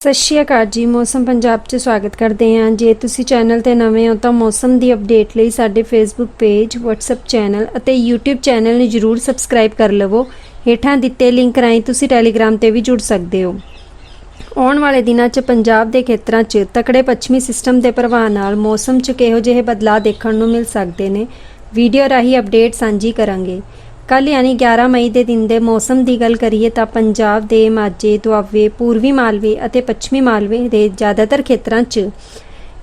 ਸਤਿ ਸ਼੍ਰੀ ਅਕਾਲ ਜੀ, ਮੌਸਮ ਪੰਜਾਬ 'ਚ ਸਵਾਗਤ ਕਰਦੇ ਹਾਂ। ਜੇ ਤੁਸੀਂ ਚੈਨਲ ਤੇ ਨਵੇਂ ਹੋ ਤਾਂ ਮੌਸਮ ਦੀ ਅਪਡੇਟ ਲਈ ਸਾਡੇ ਫੇਸਬੁੱਕ ਪੇਜ WhatsApp ਚੈਨਲ ਅਤੇ YouTube ਚੈਨਲ ਨੂੰ ਜਰੂਰ ਸਬਸਕ੍ਰਾਈਬ ਕਰ ਲਵੋ। ਹੇਠਾਂ ਦਿੱਤੇ ਲਿੰਕ ਰਾਹੀਂ ਤੁਸੀਂ ਟੈਲੀਗ੍ਰਾਮ ਤੇ ਵੀ ਜੁੜ ਸਕਦੇ ਹੋ। ਆਉਣ ਵਾਲੇ ਦਿਨਾਂ 'ਚ ਪੰਜਾਬ ਦੇ ਖੇਤਰਾਂ 'ਚ ਤਕੜੇ ਪੱਛਮੀ ਸਿਸਟਮ ਦੇ ਪ੍ਰਭਾਵ ਨਾਲ ਮੌਸਮ 'ਚ ਕਿਹੋ ਜਿਹੇ ਬਦਲਾਅ ਦੇਖਣ ਨੂੰ ਮਿਲ ਸਕਦੇ ਨੇ ਵੀਡੀਓ ਰਾਹੀਂ ਅਪਡੇਟ ਸਾਂਝੀ ਕਰਾਂਗੇ। ਕੱਲ ਯਾਨੀ 11 ਮਈ ਦੇ ਦਿਨ ਦੇ ਮੌਸਮ ਦੀ ਗੱਲ ਕਰੀਏ ਤਾਂ ਪੰਜਾਬ ਦੇ ਮਾਝੇ, ਦੁਆਬੇ, ਪੂਰਬੀ ਮਾਲਵੇ ਅਤੇ ਪੱਛਮੀ ਮਾਲਵੇ ਦੇ ਜ਼ਿਆਦਾਤਰ ਖੇਤਰਾਂ 'ਚ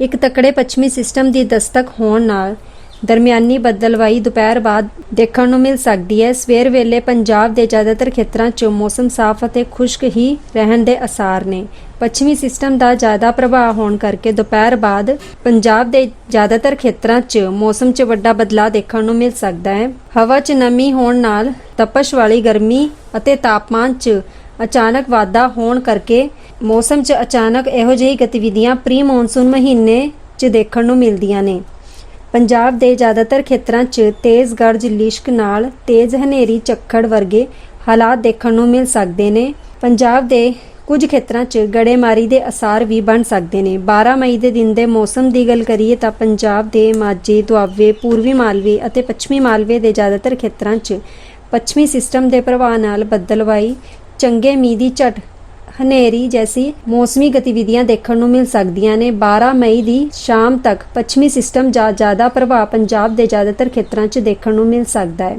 ਇੱਕ ਤਕੜੇ ਪੱਛਮੀ ਸਿਸਟਮ ਦੀ ਦਸਤਕ ਹੋਣ ਨਾਲ ਦਰਮਿਆਨੀ ਬੱਦਲਵਾਈ ਦੁਪਹਿਰ ਬਾਅਦ ਦੇਖਣ ਨੂੰ ਮਿਲ ਸਕਦੀ ਹੈ। ਸਵੇਰ ਵੇਲੇ ਪੰਜਾਬ ਦੇ ਜ਼ਿਆਦਾਤਰ ਖੇਤਰਾਂ 'ਚ ਮੌਸਮ ਸਾਫ਼ ਅਤੇ ਖੁਸ਼ਕ ਹੀ ਰਹਿਣ ਦੇ ਅਸਾਰ ਨੇ। ਪੱਛਮੀ ਸਿਸਟਮ ਦਾ ਜ਼ਿਆਦਾ ਪ੍ਰਭਾਵ ਹੋਣ ਕਰਕੇ ਦੁਪਹਿਰ ਬਾਅਦ ਪੰਜਾਬ ਦੇ ਜ਼ਿਆਦਾਤਰ ਖੇਤਰਾਂ 'ਚ ਮੌਸਮ 'ਚ ਵੱਡਾ ਬਦਲਾਅ ਦੇਖਣ ਨੂੰ ਮਿਲ ਸਕਦਾ ਹੈ। ਹਵਾ 'ਚ ਨਮੀ ਹੋਣ ਨਾਲ ਤਪਸ਼ ਵਾਲੀ ਗਰਮੀ ਅਤੇ ਤਾਪਮਾਨ 'ਚ ਅਚਾਨਕ ਵਾਧਾ ਹੋਣ ਕਰਕੇ ਮੌਸਮ 'ਚ ਅਚਾਨਕ ਇਹੋ ਜਿਹੀ ਗਤੀਵਿਧੀਆਂ ਪ੍ਰੀ ਮੌਨਸੂਨ ਮਹੀਨੇ 'ਚ ਦੇਖਣ ਨੂੰ ਮਿਲਦੀਆਂ ਨੇ। ਪੰਜਾਬ ਦੇ ਜ਼ਿਆਦਾਤਰ ਖੇਤਰਾਂ 'ਚ ਤੇਜ਼ ਗਰਜ ਲਿਸ਼ਕ ਨਾਲ ਤੇਜ਼ ਹਨੇਰੀ ਝੱਖੜ ਵਰਗੇ ਹਾਲਾਤ ਦੇਖਣ ਨੂੰ ਮਿਲ ਸਕਦੇ ਨੇ। ਪੰਜਾਬ ਦੇ ਕੁਝ ਖੇਤਰਾਂ 'ਚ ਗੜੇਮਾਰੀ ਦੇ ਅਸਾਰ ਵੀ ਬਣ ਸਕਦੇ ਨੇ। 12 ਮਈ ਦੇ ਦਿਨ ਦੇ ਮੌਸਮ ਦੀ ਗੱਲ ਕਰੀਏ ਤਾਂ ਪੰਜਾਬ ਦੇ ਮਾਝੇ, ਦੁਆਬੇ, ਪੂਰਬੀ ਮਾਲਵੇ ਅਤੇ ਪੱਛਮੀ ਮਾਲਵੇ ਦੇ ਜ਼ਿਆਦਾਤਰ ਖੇਤਰਾਂ 'ਚ ਪੱਛਮੀ ਸਿਸਟਮ ਦੇ ਪ੍ਰਭਾਵ ਨਾਲ ਬੱਦਲਵਾਈ, ਚੰਗੇ ਮੀਂਹ ਦੀ ਝਟ ਹਨੇਰੀ ਜੈਸੀ ਮੌਸਮੀ ਗਤੀਵਿਧੀਆਂ ਦੇਖਣ ਨੂੰ ਮਿਲ ਸਕਦੀਆਂ ਨੇ। 12 ਮਈ ਦੀ ਸ਼ਾਮ ਤੱਕ ਪੱਛਮੀ ਸਿਸਟਮ ਦਾ ਜ਼ਿਆਦਾ ਪ੍ਰਭਾਵ ਪੰਜਾਬ ਦੇ ਜ਼ਿਆਦਾਤਰ ਖੇਤਰਾਂ 'ਚ ਦੇਖਣ ਨੂੰ ਮਿਲ ਸਕਦਾ ਹੈ।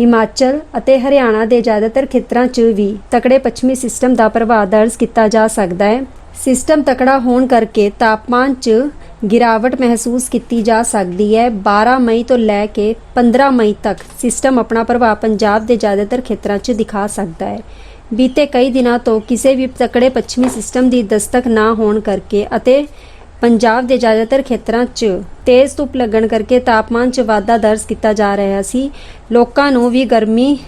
ਹਿਮਾਚਲ ਅਤੇ ਹਰਿਆਣਾ ਦੇ ਜ਼ਿਆਦਾਤਰ ਖੇਤਰਾਂ 'ਚ ਵੀ ਤਕੜੇ ਪੱਛਮੀ ਸਿਸਟਮ ਦਾ ਪ੍ਰਭਾਵ ਦਰਜ ਕੀਤਾ ਜਾ ਸਕਦਾ ਹੈ। ਸਿਸਟਮ ਤਕੜਾ ਹੋਣ ਕਰਕੇ ਤਾਪਮਾਨ 'ਚ ਗਿਰਾਵਟ ਮਹਿਸੂਸ ਕੀਤੀ ਜਾ ਸਕਦੀ ਹੈ। 12 ਮਈ ਤੋਂ ਲੈ ਕੇ 15 ਮਈ ਤੱਕ ਸਿਸਟਮ ਆਪਣਾ ਪ੍ਰਭਾਵ ਪੰਜਾਬ ਦੇ ਜ਼ਿਆਦਾਤਰ ਖੇਤਰਾਂ 'ਚ ਦਿਖਾ ਸਕਦਾ ਹੈ। ਬੀਤੇ ਕਈ ਦਿਨਾਂ ਤੋਂ ਕਿਸੇ ਵੀ ਤਕੜੇ ਪੱਛਮੀ ਸਿਸਟਮ ਦੀ ਦਸਤਕ ਨਾ ਹੋਣ ਕਰਕੇ ਅਤੇ ਪੰਜਾਬ ਦੇ ਜ਼ਿਆਦਾਤਰ ਖੇਤਰਾਂ 'ਚ ਤੇਜ਼ ਧੁੱਪ ਲੱਗਣ ਕਰਕੇ ਤਾਪਮਾਨ 'ਚ ਵਾਧਾ ਦਰਜ ਕੀਤਾ ਜਾ ਰਿਹਾ ਸੀ, ਲੋਕਾਂ ਨੂੰ ਵੀ ਗਰਮੀ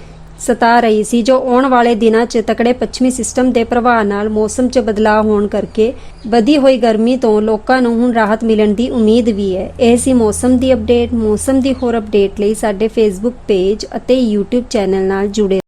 ਸਤਾ ਰਹੀ ਸੀ, ਜੋ ਆਉਣ ਵਾਲੇ ਦਿਨਾਂ 'ਚ ਤਕੜੇ ਪੱਛਮੀ ਸਿਸਟਮ ਦੇ ਪ੍ਰਭਾਵ ਨਾਲ ਮੌਸਮ 'ਚ ਬਦਲਾਅ ਹੋਣ ਕਰਕੇ ਵਧੀ ਹੋਈ ਗਰਮੀ ਤੋਂ ਲੋਕਾਂ ਨੂੰ ਹੁਣ ਰਾਹਤ ਮਿਲਣ ਦੀ ਉਮੀਦ ਵੀ ਹੈ। ਇਹ ਸੀ ਮੌਸਮ ਦੀ ਅਪਡੇਟ। ਮੌਸਮ ਦੀ ਹੋਰ ਅਪਡੇਟ ਲਈ ਸਾਡੇ ਫੇਸਬੁੱਕ ਪੇਜ ਅਤੇ YouTube ਚੈਨਲ ਨਾਲ ਜੁੜੇ